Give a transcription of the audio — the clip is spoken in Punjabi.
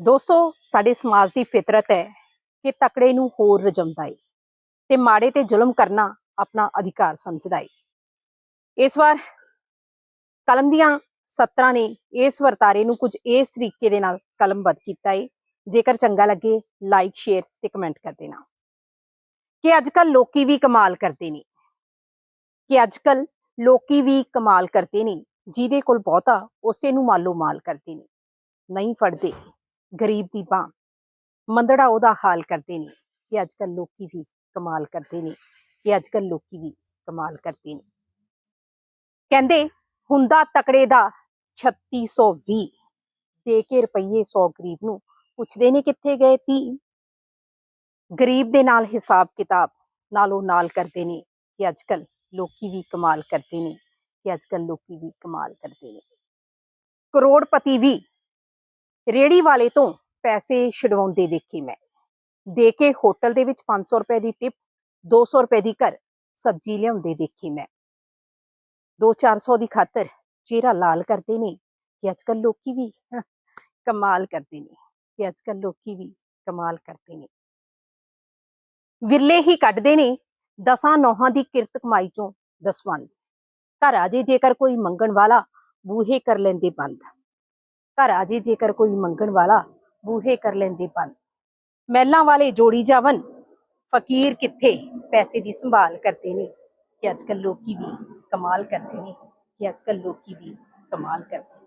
ਦੋਸਤੋ, ਸਾਡੇ ਸਮਾਜ ਦੀ ਫਿਤਰਤ ਹੈ ਕਿ ਤਕੜੇ ਨੂੰ ਹੋਰ ਰਜਮਦਾ ਏ ਤੇ ਮਾੜੇ ਤੇ ਜ਼ੁਲਮ ਕਰਨਾ ਆਪਣਾ ਅਧਿਕਾਰ ਸਮਝਦਾ ਏ ਇਸ ਵਾਰ ਕਲਮ ਦੀਆਂ ਸਤਰਾਂ ਨੇ ਇਸ ਵਰਤਾਰੇ ਨੂੰ ਕੁਝ ਇਸ ਤਰੀਕੇ ਦੇ ਨਾਲ ਕਲਮਬੱਧ ਕੀਤਾ ਏ। ਜੇਕਰ ਚੰਗਾ ਲੱਗੇ ਲਾਈਕ ਸ਼ੇਅਰ ਤੇ ਕਮੈਂਟ ਕਰ ਦੇਣਾ। ਕਿ ਅੱਜ ਕੱਲ ਲੋਕੀ ਵੀ ਕਮਾਲ ਕਰਦੇ ਨੇ। ਕਿ ਅੱਜ ਕੱਲ ਲੋਕੀ ਵੀ ਕਮਾਲ ਕਰਦੇ ਨੇ। ਜਿਹਦੇ ਕੋਲ ਬਹੁਤਾ, ਉਸੇ ਨੂੰ ਮਾਲੋ ਮਾਲ ਕਰਦੇ ਨੇ। ਨਹੀਂ ਫੜਦੇ। ਗਰੀਬ ਦੀ ਬਾਹ। ਮੰਦੜਾ ਉਹਦਾ ਹਾਲ ਕਰਦੇ ਨੇ ਕਿ ਅੱਜ ਕੱਲ ਲੋਕੀ ਵੀ ਕਮਾਲ ਕਰਦੇ ਨੇ, ਕਿ ਅੱਜ ਕੱਲ ਲੋਕੀ ਵੀ ਕਮਾਲ ਕਰਦੇ ਨੇ। ਕਹਿੰਦੇ, ਹੁੰਦਾ ਤਕੜੇ ਦਾ 3620 ਦੇ ਕੇ ਰੁਪਈਏ 100 ਗਰੀਬ ਨੂੰ ਪੁੱਛਦੇ ਨੇ ਕਿੱਥੇ ਗਏ ਤੀ? ਗਰੀਬ ਦੇ ਨਾਲ ਹਿਸਾਬ ਕਿਤਾਬ ਨਾਲੋਂ ਨਾਲ ਕਰਦੇ ਨੇ ਕਿ ਅੱਜ ਕੱਲ ਲੋਕੀ ਵੀ ਕਮਾਲ ਕਰਦੇ ਨੇ, ਕਿ ਅੱਜ ਕੱਲ ਲੋਕੀ ਵੀ ਕਮਾਲ ਕਰਦੇ ਨੇ। ਕਰੋੜਪਤੀ ਵੀ ਰੇੜੀ ਵਾਲੇ ਤੋਂ ਪੈਸੇ ਛਡਵਾਉਂਦੇ ਦੇਖੇ ਮੈਂ। ਦੇ ਕੇ ਹੋਟਲ ਦੇ ਵਿੱਚ 500 ਰੁਪਏ ਦੀ ਟਿਪ 200 ਰੁਪਏ ਦੀ ਘਰ ਸਬਜ਼ੀ ਲਿਆਉਂਦੇ ਦੇਖੀ ਮੈਂ। 2-400 ਦੀ ਖਾਤਰ ਚਿਹਰਾ ਲਾਲ ਕਰਦੇ ਨੇ ਕਿ ਅੱਜ ਕੱਲ ਲੋਕੀ ਵੀ ਕਮਾਲ ਕਰਦੇ ਨੇ, ਕਿ ਅੱਜ ਕੱਲ ਲੋਕੀ ਵੀ ਕਮਾਲ ਕਰਦੇ ਨੇ। ਵਿਰਲੇ ਹੀ ਕੱਢਦੇ ਨੇ ਦਸਾਂ ਨੌਹਾਂ ਦੀ ਕਿਰਤ ਕਮਾਈ ਚੋਂ ਦਸਵੰਦ ਘਰ ਆ ਜੇ ਜੇਕਰ ਕੋਈ ਮੰਗਣ ਵਾਲਾ ਬੂਹੇ ਕਰ ਲੈਂਦੇ ਬੰਦ। ਘਰ ਆ ਜੇ, ਜੇਕਰ ਕੋਈ ਮੰਗਣ ਵਾਲਾ ਬੂਹੇ ਕਰ ਲੈਂਦੇ ਬੰਦ ਮਹਿਲਾਂ ਵਾਲੇ ਜੋੜੀ ਜਾਵਨ, ਫਕੀਰ ਕਿੱਥੇ? ਪੈਸੇ ਦੀ ਸੰਭਾਲ ਕਰਦੇ ਨੇ ਕਿ ਅੱਜ ਕੱਲ ਲੋਕੀ ਵੀ ਕਮਾਲ ਕਰਦੇ ਨੇ, ਕਿ ਅੱਜ ਕੱਲ ਲੋਕੀ ਵੀ ਕਮਾਲ ਕਰਦੇ ਨੇ।